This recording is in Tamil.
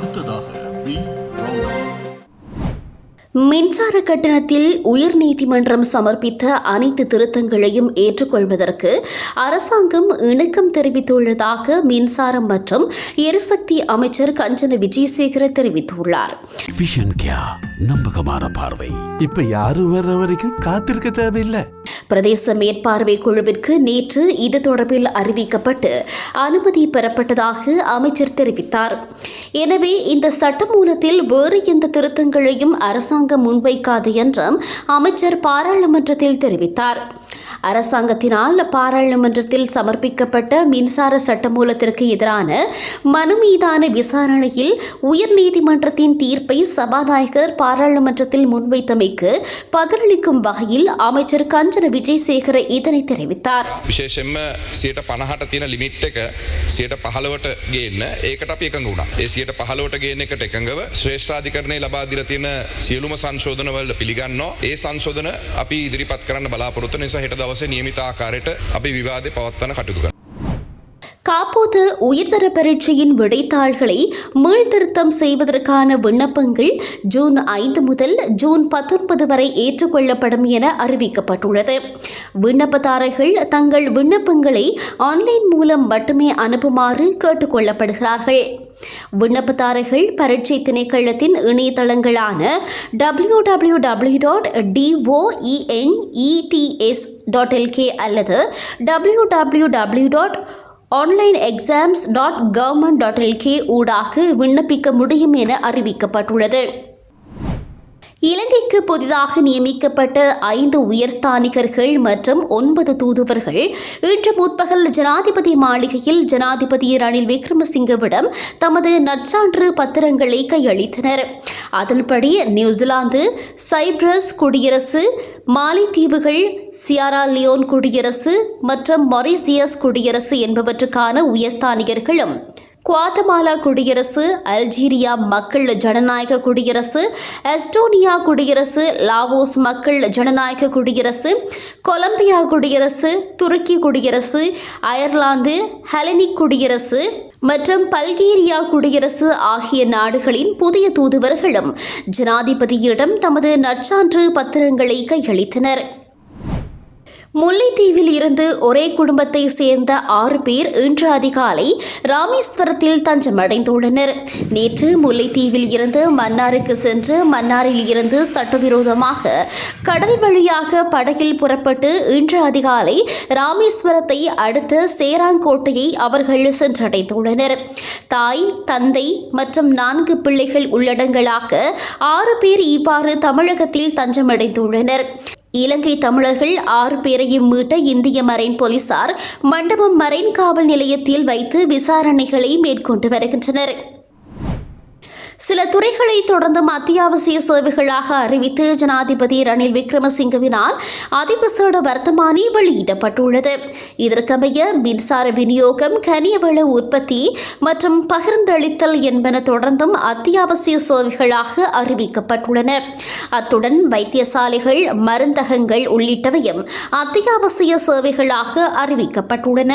அடுத்ததாக வி மின்சார கட்டணத்தில் உயர்நீதிமன்றம் சமர்ப்பித்த அனைத்து திருத்தங்களையும் ஏற்றுக்கொள்வதற்கு அரசாங்கம் இணக்கம் தெரிவித்துள்ளதாக மின்சாரம் மற்றும் எரிசக்தி அமைச்சர் கஞ்சன விஜயசேகர தெரிவித்துள்ளார். நம்பகமான பார்வை. இப்ப யாரும் வர்ற வரைக்கும் காத்திருக்க தேவையில்லை. பிரதேச மேற்பார்வை குழுவிற்கு நேற்று இது தொடர்பில் அறிவிக்கப்பட்டு அனுமதி பெறப்பட்டதாக அமைச்சர் தெரிவித்தார். எனவே இந்த சட்டமூலத்தில் வேறு எந்த திருத்தங்களையும் அரசாங்கம் முன்வைக்காது என்றும் அமைச்சர் பாராளுமன்றத்தில் தெரிவித்தார். அரசாங்கத்தினால் பாராளுமன்றத்தில் சமர்ப்பிக்கப்பட்ட மின்சார சட்டமூலத்திற்கு எதிரான மனு மீதான விசாரணையில் உயர்நீதிமன்றத்தின் தீர்ப்பை சபாநாயகர் பாராளுமன்றத்தில் முன்வைத்தமைக்கு பதிலளிக்கும் வகையில் அமைச்சர் கஞ்சன விஜயசேகர இதனை தெரிவித்தார் විශේෂෙන්ම සියට පණහට තියෙන ලිමිට් එක සියට පහළවට ගේන්න ඒකට අපි එකඟ වුණා. ඒ සියට පහළවට ගේන එකට එකඟව ශ්‍රේෂ්ඨාධිකරණය ලබා දීලා තියෙන සියලුම සංශෝධනවල පිළිගන්නවා. ඒ සංශෝධන අපි ඉදිරිපත් කරන්න බලාපොරොත්තු වෙන නිසා හෙට දවසේ නියමිත ආකාරයට අපි විවාදේ පවත්වන්න කටයුතු කරනවා. காப்போது உயர்தர பரீட்சையின் விடைத்தாள்களை மீள்திருத்தம் செய்வதற்கான விண்ணப்பங்கள் ஜூன் ஐந்து முதல் ஜூன் பத்தொன்பது வரை ஏற்றுக்கொள்ளப்படும் என அறிவிக்கப்பட்டுள்ளது விண்ணப்பதாரர்கள் தங்கள் விண்ணப்பங்களை ஆன்லைன் மூலம் மட்டுமே அனுப்புமாறு கேட்டுக்கொள்ளப்படுகிறார்கள் விண்ணப்பதாரர்கள் பரீட்சை திணைக்களத்தின் இணையதளங்களான W W W dot doenets dot LK அல்லது W W W dot online exams dot government dot LK ஊடாக விண்ணப்பிக்க முடியும் என அறிவிக்கப்பட்டுள்ளது. இலங்கைக்கு புதிதாக நியமிக்கப்பட்ட ஐந்து உயர்ஸ்தானிகர்கள் மற்றும் ஒன்பது தூதுவர்கள். இன்று முற்பகல் ஜனாதிபதி மாளிகையில் ஜனாதிபதி ரணில் விக்ரமசிங்கவிடம் தமது நற்சான்று பத்திரங்களை கையளித்தனர். அதன்படி நியூசிலாந்து சைப்ரஸ் குடியரசு மாலைத்தீவுகள் சியாரா லியோன் குடியரசு மற்றும் மொரிசியஸ் குடியரசு என்பவற்றுக்கான உயர்ஸ்தானிகர்களும் குவாத்தமாலா குடியரசு அல்ஜீரியா மக்கள் ஜனநாயக குடியரசு எஸ்டோனியா குடியரசு லாவோஸ் மக்கள் ஜனநாயக குடியரசு கொலம்பியா குடியரசு துருக்கி குடியரசு அயர்லாந்து ஹெலனிக் குடியரசு மற்றும் பல்கேரியா குடியரசு ஆகிய நாடுகளின் புதிய தூதுவர்களும் ஜனாதிபதியிடம் தமது நற்சான்று பத்திரங்களை கையளித்தனர். முல்லைத்தீவில் இருந்து ஒரே குடும்பத்தை சேர்ந்த ஆறு பேர் இன்று அதிகாலை ராமேஸ்வரத்தில் தஞ்சமடைந்துள்ளனர். நேற்று முல்லைத்தீவில் இருந்து மன்னாருக்கு சென்று மன்னாரில் இருந்து சட்டவிரோதமாக கடல் வழியாக படகில் புறப்பட்டு இன்று அதிகாலை ராமேஸ்வரத்தை அடுத்த சேராங்கோட்டையை அவர்கள் சென்றடைந்துள்ளனர். தாய் தந்தை மற்றும் நான்கு பிள்ளைகள் உள்ளடங்களாக ஆறு பேர் இவ்வாறு தமிழகத்தில் தஞ்சமடைந்துள்ளனர். இலங்கை தமிழர்கள் ஆறு பேரையும் மீட்ட இந்திய மரைன் போலீசார் மண்டபம் மரைன் காவல் நிலையத்தில் வைத்து விசாரணைகளை மேற்கொண்டு வருகின்றனர். சில துறைகளை தொடர்ந்தும் அத்தியாவசிய சேவைகளாக அறிவித்து ஜனாதிபதி ரணில் விக்ரமசிங்கவினால் அதிவிசேட வர்த்தமானி வெளியிடப்பட்டுள்ளது. இதற்கமைய மின்சார விநியோகம் கனியவள உற்பத்தி மற்றும் பகிர்ந்தளித்தல் என்பன தொடர்ந்தும் அத்தியாவசிய சேவைகளாக அறிவிக்கப்பட்டுள்ளன. அத்துடன் வைத்தியசாலைகள் மருந்தகங்கள் உள்ளிட்டவையும் அத்தியாவசிய சேவைகளாக அறிவிக்கப்பட்டுள்ளன.